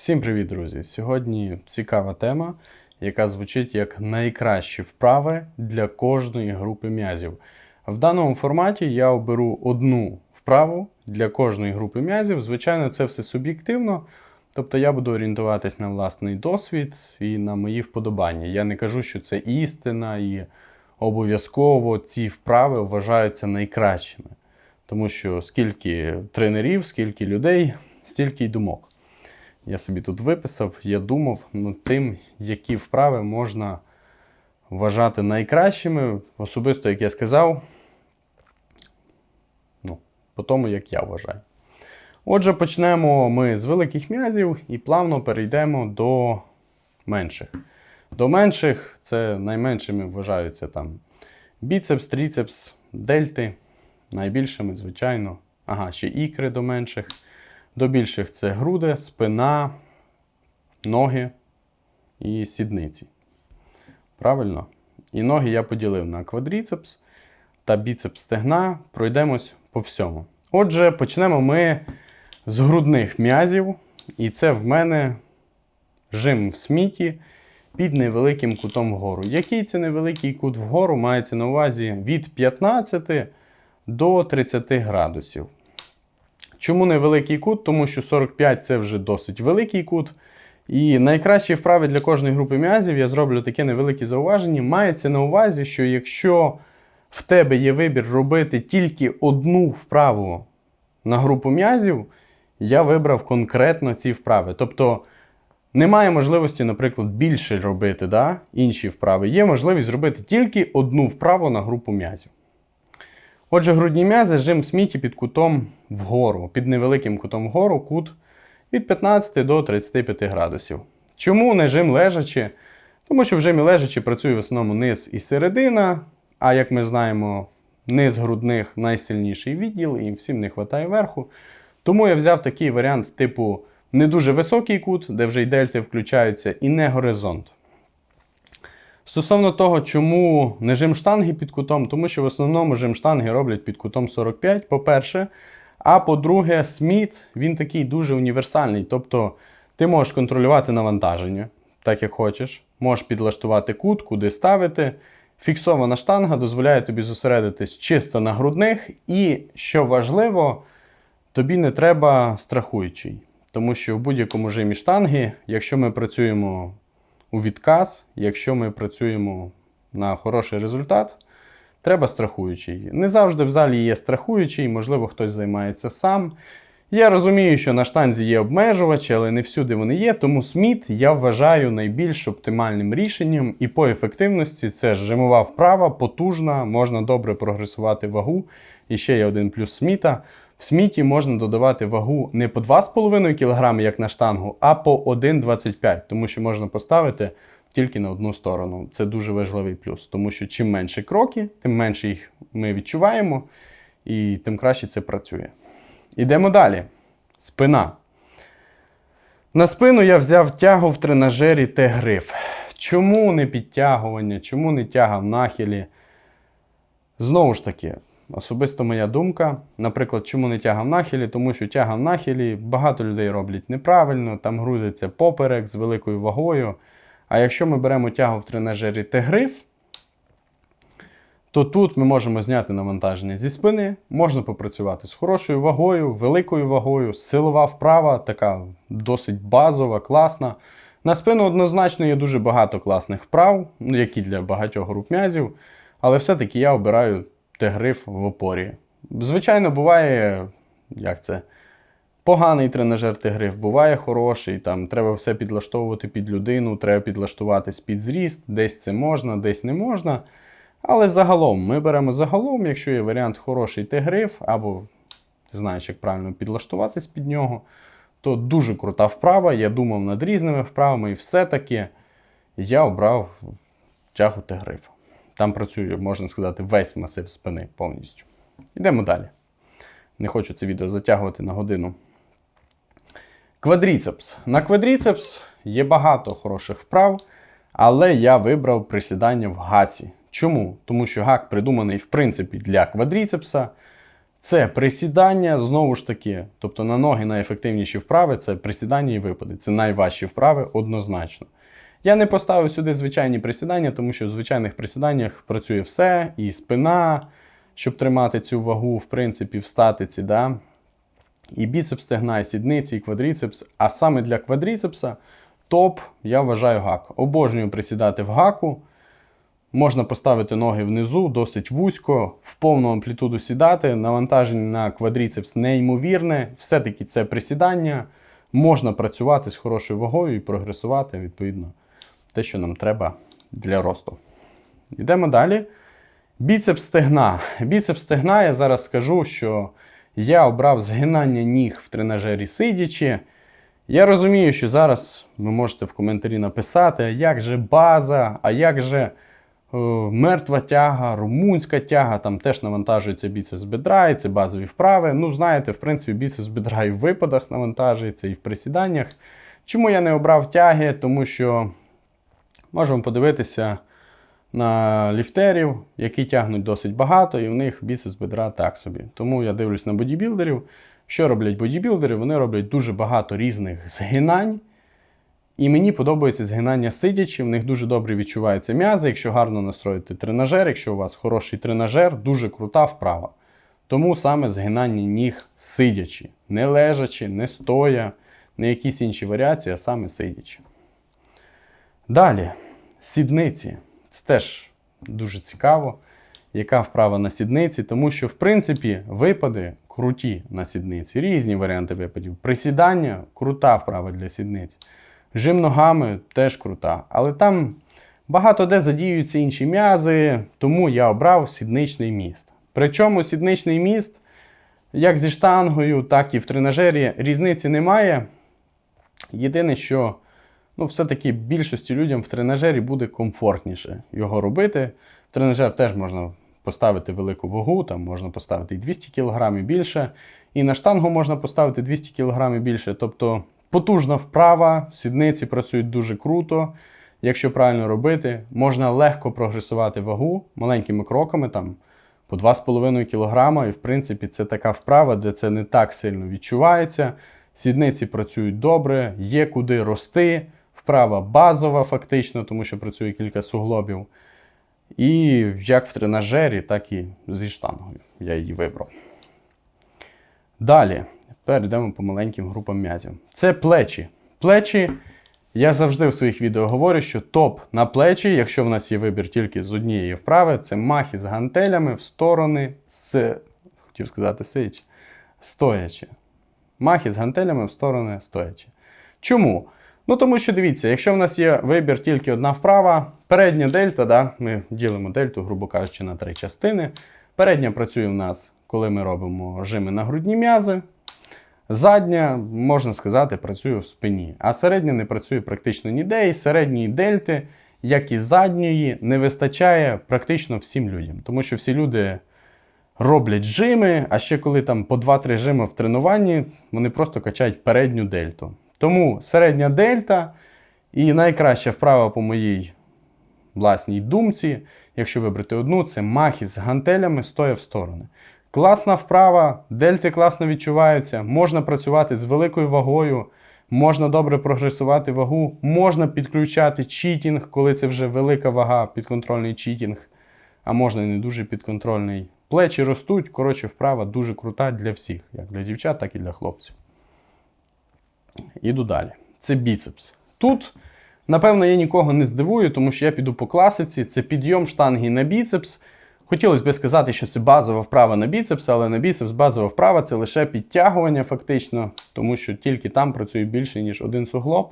Всім привіт, друзі! Сьогодні цікава тема, яка звучить як найкращі вправи для кожної групи м'язів. В даному форматі я оберу одну вправу для кожної групи м'язів. Звичайно, це все суб'єктивно. Тобто я буду орієнтуватись на власний досвід і на мої вподобання. Я не кажу, що це істина і обов'язково ці вправи вважаються найкращими. Тому що скільки тренерів, скільки людей, стільки й думок. Я собі тут виписав, я думав над тим, які вправи можна вважати найкращими. Особисто, як я сказав, ну, по тому, як я вважаю. Отже, почнемо ми з великих м'язів і плавно перейдемо до менших. До менших це найменшими вважаються там біцепс, тріцепс, дельти. Найбільшими, звичайно. Ага, ще ікри до менших. До більших це груди, спина, ноги і сідниці. Правильно? І ноги я поділив на квадріцепс та біцепс стегна. Пройдемось по всьому. Отже, почнемо ми з грудних м'язів. І це в мене жим в сміті під невеликим кутом вгору. Який це невеликий кут вгору мається на увазі від 15 до 30 градусів. Чому невеликий кут? Тому що 45 це вже досить великий кут. І найкращі вправи для кожної групи м'язів я зроблю таке невелике зауваження. Мається на увазі, що якщо в тебе є вибір робити тільки одну вправу на групу м'язів, я вибрав конкретно ці вправи. Тобто немає можливості, наприклад, більше робити да, інші вправи. Є можливість зробити тільки одну вправу на групу м'язів. Отже, грудні м'язи жим сміті під кутом вгору, під невеликим кутом вгору, кут від 15 до 35 градусів. Чому не жим лежачи? Тому що в жимі лежачи працює в основному низ і середина, а як ми знаємо, низ грудних найсильніший відділ, і всім не вистачає верху. Тому я взяв такий варіант, типу, не дуже високий кут, де вже й дельти включаються, і не горизонт. Стосовно того, чому не жим штанги під кутом, тому що в основному жим штанги роблять під кутом 45, по-перше. А по-друге, сміт він такий дуже універсальний. Тобто ти можеш контролювати навантаження, так як хочеш, можеш підлаштувати кут, куди ставити. Фіксована штанга дозволяє тобі зосередитись чисто на грудних, і, що важливо, тобі не треба страхуючий. Тому що в будь-якому жимі штанги, якщо ми працюємо у відказ, якщо ми працюємо на хороший результат, треба страхуючий. Не завжди в залі є страхуючий, можливо, хтось займається сам. Я розумію, що на штанзі є обмежувачі, але не всюди вони є, тому сміт я вважаю найбільш оптимальним рішенням і по ефективності це жимова вправа, потужна, можна добре прогресувати вагу. І ще є один плюс сміта. В сміті можна додавати вагу не по 2,5 кг, як на штангу, а по 1,25 тому що можна поставити тільки на одну сторону. Це дуже важливий плюс, тому що чим менше кроки, тим менше їх ми відчуваємо, і тим краще це працює. Ідемо далі. Спина. На спину я взяв тягу в тренажері Т-гриф. Чому не підтягування, чому не тяга в нахилі? Знову ж таки, особисто моя думка. Наприклад, чому не тяга в нахилі? Тому що тяга в нахилі багато людей роблять неправильно, там грузиться поперек з великою вагою. А якщо ми беремо тягу в тренажері Т-гриф, то тут ми можемо зняти навантаження зі спини, можна попрацювати з хорошою вагою, великою вагою, силова вправа, така досить базова, класна. На спину однозначно є дуже багато класних вправ, які для багатьох груп м'язів, але все-таки я обираю Т-гриф в опорі. Звичайно, буває, як це, поганий тренажер Т-гриф, буває хороший, там треба все підлаштовувати під людину, треба підлаштуватись під зріст, десь це можна, десь не можна. Але загалом ми беремо загалом, якщо є варіант хороший Т-гриф, або ти знаєш, як правильно підлаштуватись під нього, то дуже крута вправа. Я думав над різними вправами, і все-таки я обрав тягу Т-гриф. Там працює, можна сказати, весь масив спини повністю. Йдемо далі. Не хочу це відео затягувати на годину. Квадріцепс. На квадріцепс є багато хороших вправ, але я вибрав присідання в гаці. Чому? Тому що гак придуманий, в принципі, для квадріцепса. Це присідання, знову ж таки, тобто на ноги найефективніші вправи це присідання і випади. Це найважчі вправи однозначно. Я не поставив сюди звичайні присідання, тому що в звичайних присіданнях працює все, і спина, щоб тримати цю вагу, в принципі, в статиці, да? І біцепс стегна, і сідниці, і квадріцепс. А саме для квадріцепса топ, я вважаю гак. Обожнюю присідати в гаку. Можна поставити ноги внизу, досить вузько, в повну амплітуду сідати. Навантаження на квадріцепс неймовірне. Все-таки це присідання. Можна працювати з хорошою вагою і прогресувати, відповідно, те, що нам треба для росту. Йдемо далі. Біцепс стегна. Біцепс стегна, я зараз скажу, що я обрав згинання ніг в тренажері сидячи. Я розумію, що зараз ви можете в коментарі написати, а як же база, а як же е, мертва тяга, румунська тяга, там теж навантажується біцепс бедра, і це базові вправи. Ну, знаєте, в принципі, біцепс бедра і в випадах навантажується, і в присіданнях. Чому я не обрав тяги? Тому що можемо подивитися на ліфтерів, які тягнуть досить багато, і в них біцепс бедра так собі. Тому я дивлюсь на бодібілдерів. Що роблять бодібілдери? Вони роблять дуже багато різних згинань. І мені подобається згинання сидячи, в них дуже добре відчуваються м'язи. Якщо гарно настроїти тренажер, якщо у вас хороший тренажер, дуже крута вправа. Тому саме згинання ніг сидячи, не лежачи, не стоя, не якісь інші варіації, а саме сидячи. Далі, сідниці. Це теж дуже цікаво, яка вправа на сідниці, тому що, в принципі, випади круті на сідниці, різні варіанти випадів. Присідання крута вправа для сідниць. Жим ногами теж крута. Але там багато де задіюються інші м'язи, тому я обрав сідничний міст. Причому сідничний міст, як зі штангою, так і в тренажері, різниці немає. Єдине, що ну, все-таки більшості людям в тренажері буде комфортніше його робити. В тренажер теж можна поставити велику вагу, там можна поставити і 200 кг і більше. І на штангу можна поставити 200 кг і більше. Тобто потужна вправа, сідниці працюють дуже круто. Якщо правильно робити, можна легко прогресувати вагу маленькими кроками, там по 2,5 кг. І в принципі це така вправа, де це не так сильно відчувається. Сідниці працюють добре, є куди рости. Вправа базова, фактично, тому що працює кілька суглобів. І як в тренажері, так і зі штангою. Я її вибрав. Далі, тепер йдемо по маленьким групам м'язів. Це плечі. Плечі, я завжди в своїх відео говорю, що топ на плечі, якщо в нас є вибір тільки з однієї вправи, це махи з гантелями в сторони з, хотів сказати, сидячи, стоячи. Махи з гантелями в сторони стоячи. Чому? Ну, тому що дивіться, якщо в нас є вибір тільки одна вправа, передня дельта, да, ми ділимо дельту, грубо кажучи, на три частини. Передня працює в нас, коли ми робимо жими на грудні м'язи. Задня, можна сказати, працює в спині. А середня не працює практично ніде. І середньої дельти, як і задньої, не вистачає практично всім людям. Тому що всі люди роблять жими, а ще коли там по 2-3 жими в тренуванні, вони просто качають передню дельту. Тому середня дельта і найкраща вправа по моїй власній думці, якщо вибрати одну, це махи з гантелями стоя в сторони. Класна вправа, дельти класно відчуваються, можна працювати з великою вагою, можна добре прогресувати вагу, можна підключати читінг, коли це вже велика вага, підконтрольний читінг, а можна не дуже підконтрольний. Плечі ростуть, коротше, вправа дуже крута для всіх, як для дівчат, так і для хлопців. Іду далі. Це біцепс. Тут, напевно, я нікого не здивую, тому що я піду по класиці. Це підйом штанги на біцепс. Хотілося б сказати, що це базова вправа на біцепс, але на біцепс базова вправа це лише підтягування, фактично, тому що тільки там працює більше, ніж один суглоб.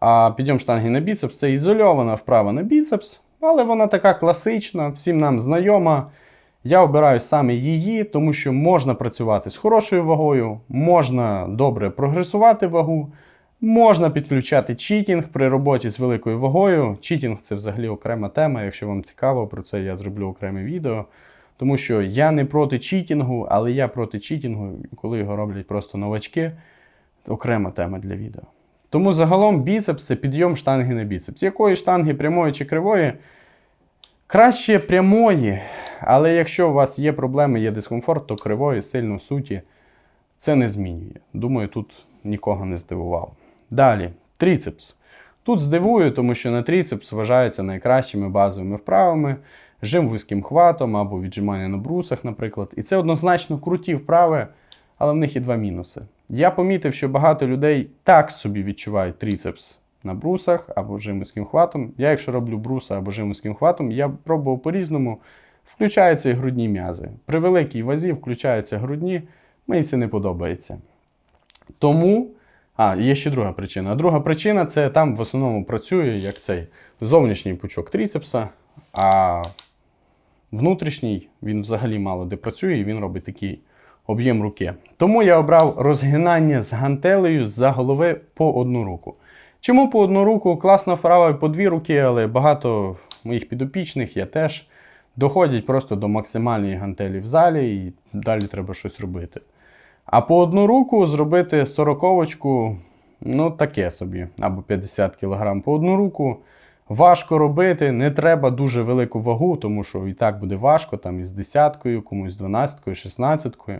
А підйом штанги на біцепс це ізольована вправа на біцепс, але вона така класична, всім нам знайома. Я обираю саме її, тому що можна працювати з хорошою вагою, можна добре прогресувати вагу, можна підключати читінг при роботі з великою вагою. Читінг це взагалі окрема тема. Якщо вам цікаво, про це я зроблю окреме відео. Тому що я не проти читінгу, але я проти читінгу, коли його роблять просто новачки. Окрема тема для відео. Тому загалом біцепс це підйом штанги на біцепс. Якої штанги прямої чи кривої? Краще прямої, але якщо у вас є проблеми, є дискомфорт, то кривої сильно суті це не змінює. Думаю, тут нікого не здивував. Далі, тріцепс. Тут здивую, тому що на тріцепс вважаються найкращими базовими вправами, жим вузьким хватом або віджимання на брусах, наприклад. І це однозначно круті вправи, але в них є два мінуси. Я помітив, що багато людей так собі відчувають тріцепс на брусах або жим вузьким хватом. Я, якщо роблю бруса або жим хватом, я пробував по-різному. Включаються і грудні м'язи. При великій вазі включаються грудні, мені це не подобається. Тому, а, є ще друга причина. Друга причина це там в основному працює як цей зовнішній пучок тріцепса, а внутрішній він взагалі мало де працює, і він робить такий об'єм руки. Тому я обрав розгинання з гантелею за голови по одну руку. Чому по одну руку? Класна вправа по дві руки, але багато моїх підопічних я теж доходять просто до максимальної гантелі в залі, і далі треба щось робити. А по одну руку зробити сороковочку, ну таке собі, або 50 кг по одну руку. Важко робити, не треба дуже велику вагу, тому що і так буде важко, там із десяткою, комусь з дванадцяткою, шістнадцяткою.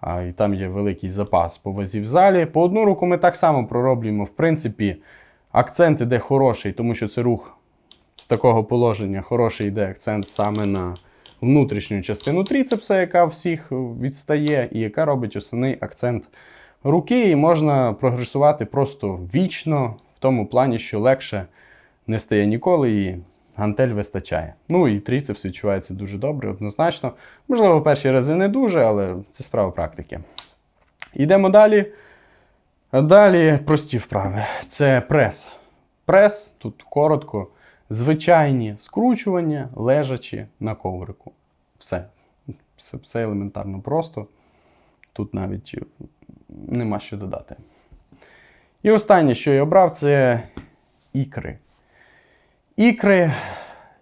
А, і там є великий запас по вазі в залі. По одну руку ми так само пророблюємо. В принципі, акцент іде хороший, тому що це рух з такого положення. Хороший йде акцент саме на внутрішню частину тріцепса, яка всіх відстає, і яка робить основний акцент руки. І можна прогресувати просто вічно, в тому плані, що легше не стає ніколи і гантель вистачає. Ну і тріцепс відчувається дуже добре, однозначно. Можливо, перші рази не дуже, але це справа практики. Йдемо далі. Далі прості вправи. Це прес. Прес, тут коротко, звичайні скручування, лежачи на коврику. Все. Все, все елементарно просто. Тут навіть нема що додати. І останнє, що я обрав, це ікри. Ікри.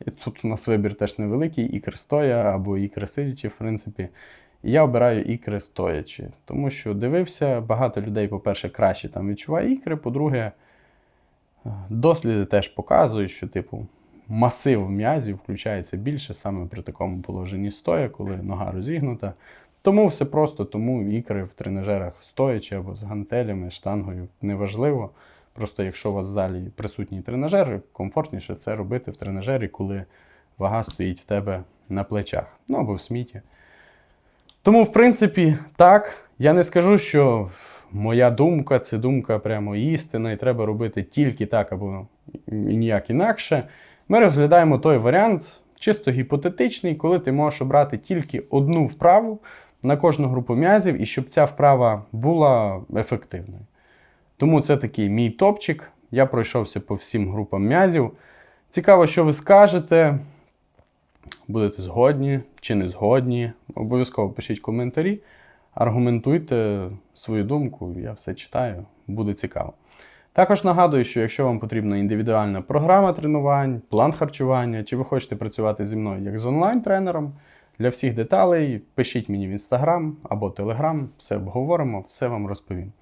і Тут у нас вибір теж невеликий, ікри стоя або ікри сидячи, в принципі. Я обираю ікри стоячи, тому що дивився, багато людей, по-перше, краще там відчуває ікри. По-друге, досліди теж показують, що, типу, масив м'язів включається більше саме при такому положенні стоя, коли нога розігнута. Тому все просто, тому ікри в тренажерах стоячи або з гантелями, штангою неважливо. Просто якщо у вас в залі присутній тренажер, комфортніше це робити в тренажері, коли вага стоїть в тебе на плечах, ну або в сміті. Тому, в принципі, так, я не скажу, що моя думка це думка прямо істина, і треба робити тільки так або ніяк інакше. Ми розглядаємо той варіант, чисто гіпотетичний, коли ти можеш обрати тільки одну вправу на кожну групу м'язів, і щоб ця вправа була ефективною. Тому це такий мій топчик. Я пройшовся по всім групам м'язів. Цікаво, що ви скажете. Будете згодні чи не згодні. Обов'язково пишіть коментарі, аргументуйте свою думку, я все читаю, буде цікаво. Також нагадую, що якщо вам потрібна індивідуальна програма тренувань, план харчування, чи ви хочете працювати зі мною як з онлайн-тренером, для всіх деталей пишіть мені в інстаграм або телеграм, все обговоримо, все вам розповім.